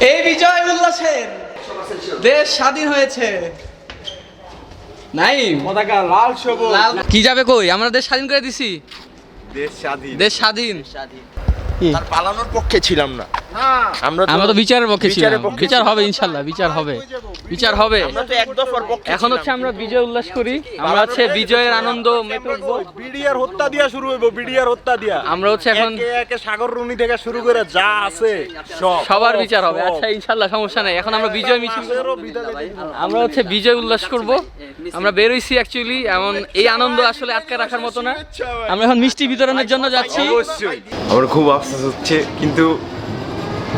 এই বিজয় উল্লাসের দেশ স্বাধীন হয়েছে। নাই পতাকা লাল সবুজ। লাল। কি যাবে কই? আমরা দেশ স্বাধীন করে দিছি। দেশ স্বাধীন। দেশ স্বাধীন। তার পালানোর পক্ষে ছিলাম না। আমরা আমরা তো বিচারের পক্ষে ছিলাম। পক্ষে বিচার হবে ইনশাল্লাহ বিচার হবে। বিচার হবে। আমরা তো এক দফার পক্ষে এখন হচ্ছে আমরা বিজয় উল্লাস করি। আমরা হচ্ছে বিজয়ের আনন্দ মেতে উঠবো। বিডিআর হত্যা দিয়া শুরু হইব বিডিআর হত্যা দিয়া। আমরা হচ্ছে এখন একে সাগর রুনি থেকে শুরু করে যা আছে সব। সবার বিচার হবে। আচ্ছা ইনশাল্লাহ সমস্যা নাই। এখন আমরা বিজয় মিছিল। আমরা হচ্ছে বিজয় উল্লাস করব। আমরা বেরোইছি অ্যাকচুয়ালি এমন এই আনন্দ আসলে আটকে রাখার মতো না। আমরা এখন মিষ্টি বিতরণের জন্য যাচ্ছি। অবশ্যই। আমার খুব আফসোস হচ্ছে কিন্তু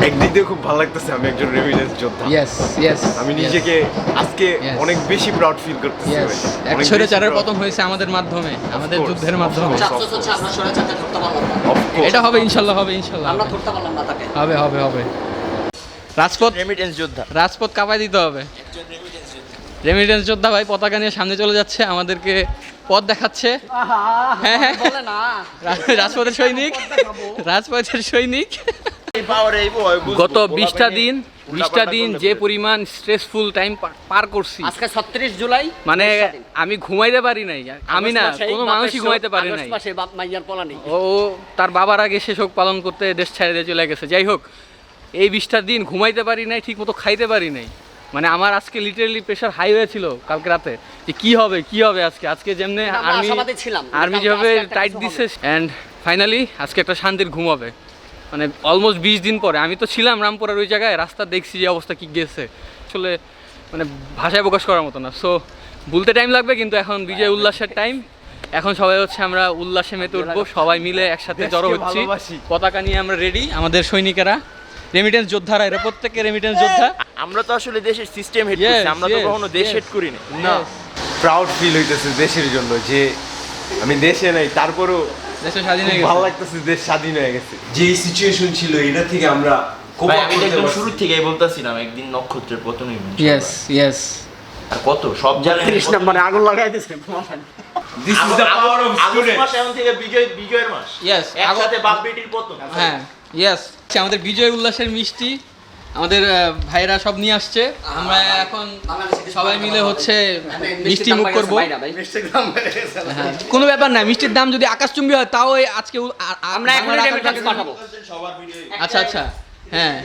একদিক দিয়ে খুব ভালো লাগতেছে আমি একজন রেমিডেন্স যোদ্ধা। ইয়েস ইয়েস আমি নিজেকে আজকে অনেক বেশি প্রাউড ফিল করতেছি এক চারের. পতন হয়েছে আমাদের মাধ্যমে আমাদের যুদ্ধের মাধ্যমে. এটা হবে ইনশাল্লাহ হবে ইনশাল্লাহ। আমরা হবে। পারলাম না তাকে। হবে হবে হবে। রাজপথ রেমিটেন্স যোদ্ধা। রাজপথ কাঁপাই দিতে হবে। রেমিটেন্স যোদ্ধা। ভাই পতাকা নিয়ে সামনে চলে যাচ্ছে আমাদেরকে পথ দেখাচ্ছে। হ্যাঁ হ্যাঁ। বলে না। রা- রাজপথের সৈনিক। রাজপথের সৈনিক। গত বিশটা দিন বিশটা দিন যে পরিমাণ স্ট্রেসফুল টাইম পার করছি। আজকে ছত্রিশ জুলাই মানে আমি ঘুমাইতে পারি নাই। আমি না কোনো মানুষই ঘুমাইতে পারে নাই। ও তার বাবার আগে সে শোক পালন করতে দেশ ছেড়ে দিয়ে চলে গেছে। যাই হোক এই বিশটা দিন ঘুমাইতে পারি নাই ঠিক মতো খাইতে পারি নাই। মানে আমার আজকে লিটারেলি প্রেশার হাই হয়েছিল কালকে রাতে যে কি হবে কি হবে আজকে? আজকে যেমনি আর্মি আর্মি যেভাবে টাইট দিছে অ্যান্ড ফাইনালি আজকে একটা শান্তির ঘুম হবে। মানে অলমোস্ট বিশ দিন পরে। আমি তো ছিলাম রামপুরার ওই জায়গায় রাস্তা দেখছি যে অবস্থা কি গেছে। আসলে মানে ভাষায় প্রকাশ করার মতো না। সো বলতে টাইম লাগবে কিন্তু এখন বিজয় উল্লাসের টাইম এখন সবাই হচ্ছে আমরা উল্লাসে মেতে উঠবো। সবাই মিলে একসাথে জড়ো হচ্ছি। পতাকা নিয়ে আমরা রেডি আমাদের সৈনিকেরা রেমিটেন্স যোদ্ধারা এরা প্রত্যেকে রেমিটেন্স যোদ্ধা। আমরা তো আসলে দেশের সিস্টেম হেড করছি আমরা তো কখনো দেশ. হেড করি না প্রাউড ফিল হইতেছে দেশের জন্য যে আমি দেশে নাই তারপরেও দেশের স্বাধীন হয়ে খুব ভালো লাগতেছে দেশ স্বাধীন হয়ে গেছে। যে সিচুয়েশন ছিল এটা থেকে আমরা ভাই আমি তো একদম শুরু থেকেই বলতেছিলাম একদিন নক্ষত্রের পতন হইবে। ইয়েস ইয়েস আর কত? সব জায়গায় ত্রিশ নম্বরে আগুন লাগাই মাস এখন থেকে বিজয় বিজয়ের মাস। ইয়েস একসাথে বাপ বেটির পতন হ্যাঁ ইয়েস আমাদের বিজয় উল্লাসের মিষ্টি। আমাদের ভাইরা সব নিয়ে আসছে। আমরা এখন সবাই মিলে হচ্ছে মিষ্টি মুখ করব। হ্যাঁ, কোনো ব্যাপার না মিষ্টির দাম যদি আকাশচুম্বী হয় তাও আজকে আমরা পাঠাবো। আচ্ছা আচ্ছা হ্যাঁ।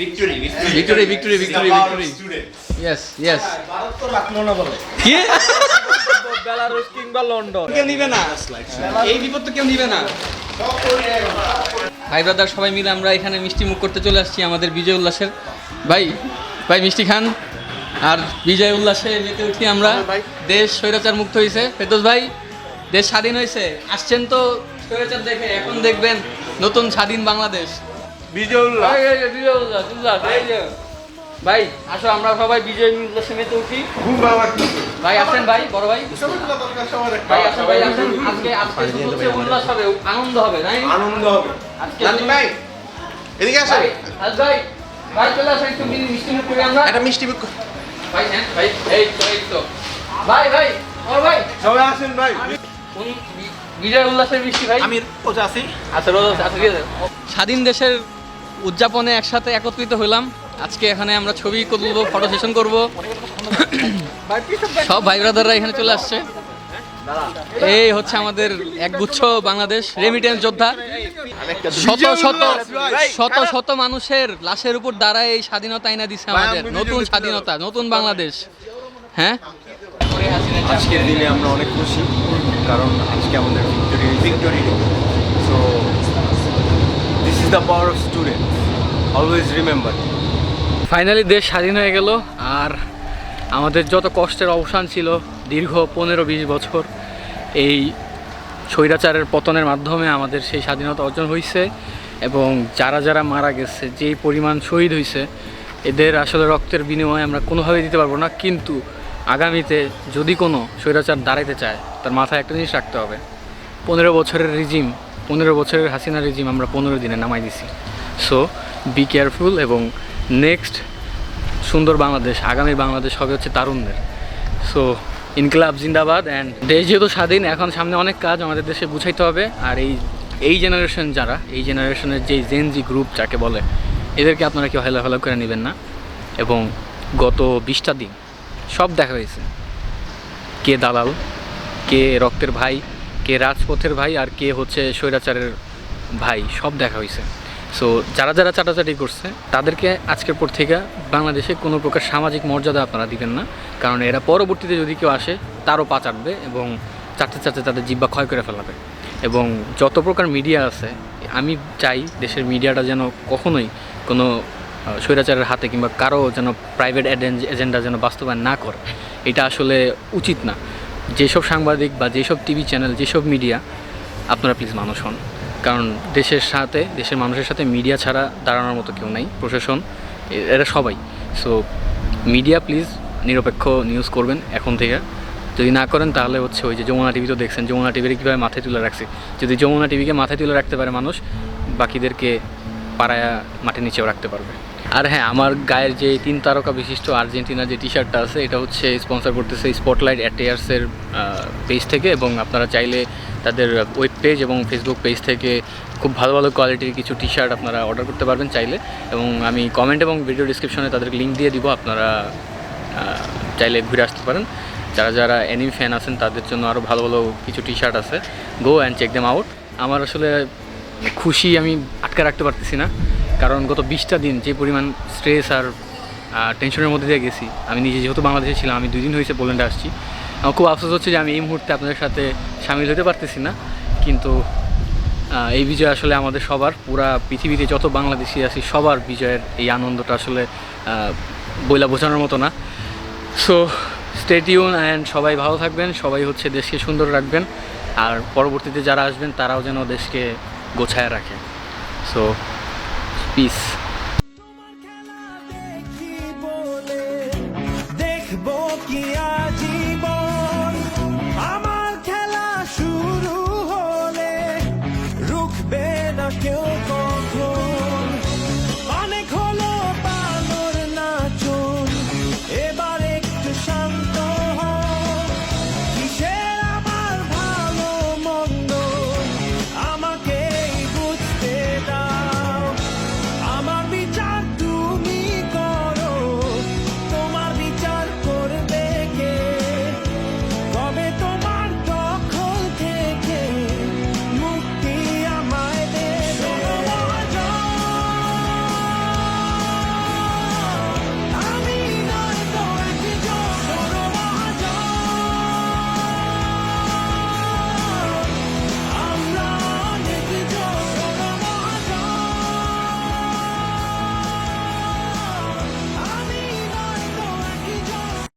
Victory victory victory victory victory yes yes কি? বেলারুস কিংবা লন্ডন। কেউ নিবে না। এই বিপদ তো কেউ নিবে না। ভাই ব্রাদার সবাই মিলে আমরা এখানে মিষ্টি মুখ করতে চলে আসছি আমাদের বিজয় উল্লাসের। ভাই ভাই মিষ্টি খান। আর বিজয় উল্লাসে মেতে উঠি আমরা। দেশ স্বৈরাচার মুক্ত হয়েছে ফেরদোস ভাই দেশ স্বাধীন হয়েছে আসছেন তো স্বৈরাচার দেখে এখন দেখবেন নতুন স্বাধীন বাংলাদেশ। বিজয় যে বিজয় উল্লাস উল্লাস ভাই আসো আমরা সবাই বিজয় উল্লাসে মেতে উঠি। ভাই আসেন ভাই বড় ভাই। ভাই আসেন ভাই আসেন। আজকে আজকে উল্লাস হবে আনন্দ হবে তাই আনন্দ হবে। আজকে ভাই এদিকে আসেন ভাই ভাই ভাই চলে আসেন একটু মিষ্টি মুখ করি আমরা। একটা মিষ্টি মুখ ভাই হ্যাঁ ভাই এই তো এই তো। ভাই ভাই ও ভাই। সবাই আসেন ভাই। বিজয় উল্লাসের মিষ্টি ভাই? আমি ওটা আছি। আচ্ছা রোজ আচ্ছা আছে। স্বাধীন দেশের উদযাপনে একসাথে একত্রিত হলাম আজকে এখানে আমরা ছবি তুলবো ফটো সেশন করব। সব ভাই ব্রাদাররা এখানে চলে আসছে। এই হচ্ছে আমাদের একগুচ্ছ বাংলাদেশ রেমিটেন্স যোদ্ধা। শত শত শত শত মানুষের লাশের উপর দাঁড়ায় এই স্বাধীনতা আইনা দিচ্ছে আমাদের। নতুন স্বাধীনতা নতুন বাংলাদেশ। হ্যাঁ? আজকের দিনে আমরা অনেক খুশি কারণ আজকে আমাদের victory victory so this is the power of student always remember finally দেশ স্বাধীন হয়ে গেল আর আমাদের যত কষ্টের অবসান ছিল দীর্ঘ পনেরো বিশ বছর এই স্বৈরাচারের পতনের মাধ্যমে আমাদের সেই স্বাধীনতা অর্জন হয়েছে এবং যারা যারা মারা গেছে, যেই পরিমাণ শহীদ হয়েছে এদের আসলে রক্তের বিনিময়ে আমরা কোনোভাবেই দিতে পারব না। কিন্তু আগামীতে যদি কোনো স্বৈরাচার দাঁড়াইতে চায়, তার মাথায় একটা জিনিস রাখতে হবে। পনেরো বছরের রিজিম, পনেরো বছরের হাসিনা রিজিম আমরা পনেরো দিনে নামাই দিছি। সো বি কেয়ারফুল এবং নেক্সট সুন্দর বাংলাদেশ, আগামী বাংলাদেশ হবে হচ্ছে তারুণদের। সো ইনকলাব জিন্দাবাদ অ্যান্ড দেশ যেহেতু স্বাধীন, এখন সামনে অনেক কাজ আমাদের দেশে বুঝাইতে হবে। আর এই এই জেনারেশন যারা, এই জেনারেশনের যে জেনজি গ্রুপ যাকে বলে, এদেরকে আপনারা কেউ হেলা হেলা করে নেবেন না। এবং গত বিশটা দিন সব দেখা হয়েছে। কে দালাল, কে রক্তের ভাই, কে রাজপথের ভাই, আর কে হচ্ছে স্বৈরাচারের ভাই, সব দেখা হয়েছে। সো যারা যারা চাটাচাটি করছে, তাদেরকে আজকের পর থেকে বাংলাদেশে কোনো প্রকার সামাজিক মর্যাদা আপনারা দিবেন না। কারণ এরা পরবর্তীতে যদি কেউ আসে, তারও পা চাটবে এবং চাটতে চাটতে তাদের জিব্বা ক্ষয় করে ফেলাবে। এবং যত প্রকার মিডিয়া আছে, আমি চাই দেশের মিডিয়াটা যেন কখনোই কোনো স্বৈরাচারের হাতে কিংবা কারও যেন প্রাইভেট এজেন্ডা যেন বাস্তবায়ন না করে। এটা আসলে উচিত না। যেসব সাংবাদিক বা যেসব টিভি চ্যানেল যেসব মিডিয়া আপনারা প্লিজ মানুষ হন। কারণ দেশের সাথে, দেশের মানুষের সাথে মিডিয়া ছাড়া দাঁড়ানোর মতো কেউ নাই, প্রশাসন এরা সবাই। সো মিডিয়া প্লিজ নিরপেক্ষ নিউজ করবেন এখন থেকে। যদি না করেন তাহলে হচ্ছে ওই যে যমুনা টিভি তো দেখছেন, যমুনা টিভির কীভাবে মাথায় তুলে রাখছে? যদি যমুনা টিভিকে মাথায় তুলে রাখতে পারে মানুষ, বাকিদেরকে পাড়ায়া, মাঠের নিচেও রাখতে পারবে। আর হ্যাঁ আমার গায়ের যে তিন তারকা বিশিষ্ট আর্জেন্টিনা যে টি শার্টটা আছে, এটা হচ্ছে স্পন্সর করতেছে স্পটলাইট অ্যাটেয়ার্সের পেজ থেকে এবং আপনারা চাইলে তাদের ওয়েব পেজ এবং ফেসবুক পেজ থেকে খুব ভালো ভালো কোয়ালিটির কিছু টি শার্ট আপনারা অর্ডার করতে পারবেন চাইলে এবং আমি কমেন্ট এবং ভিডিও ডিসক্রিপশনে তাদেরকে লিঙ্ক দিয়ে দিব, আপনারা চাইলে ঘুরে আসতে পারেন। যারা যারা অ্যানিমি ফ্যান আছেন, তাদের জন্য আরও ভালো ভালো কিছু টি শার্ট আছে। Go and check them out আমার আসলে খুশি আমি আটকে রাখতে পারতেছি না। কারণ গত বিশটা দিন যে পরিমাণ স্ট্রেস আর টেনশনের মধ্যে দিয়ে গেছি, আমি নিজে যেহেতু বাংলাদেশে ছিলাম, আমি দুই দিন হয়েছে পোল্যান্ডে আসছি। আমার খুব আফসোস হচ্ছে যে আমি এই মুহূর্তে আপনাদের সাথে সামিল হতে পারতেছি না। কিন্তু এই বিজয় আসলে আমাদের সবার, পুরা পৃথিবীতে যত বাংলাদেশি আছি, সবার বিজয়ের এই আনন্দটা আসলে বইলা বোঝানোর মতো না। সো স্টেটিউন অ্যান্ড সবাই ভালো থাকবেন, সবাই হচ্ছে দেশকে সুন্দর রাখবেন। আর পরবর্তীতে যারা আসবেন, তারাও যেন দেশকে গোছায় রাখে। So peace.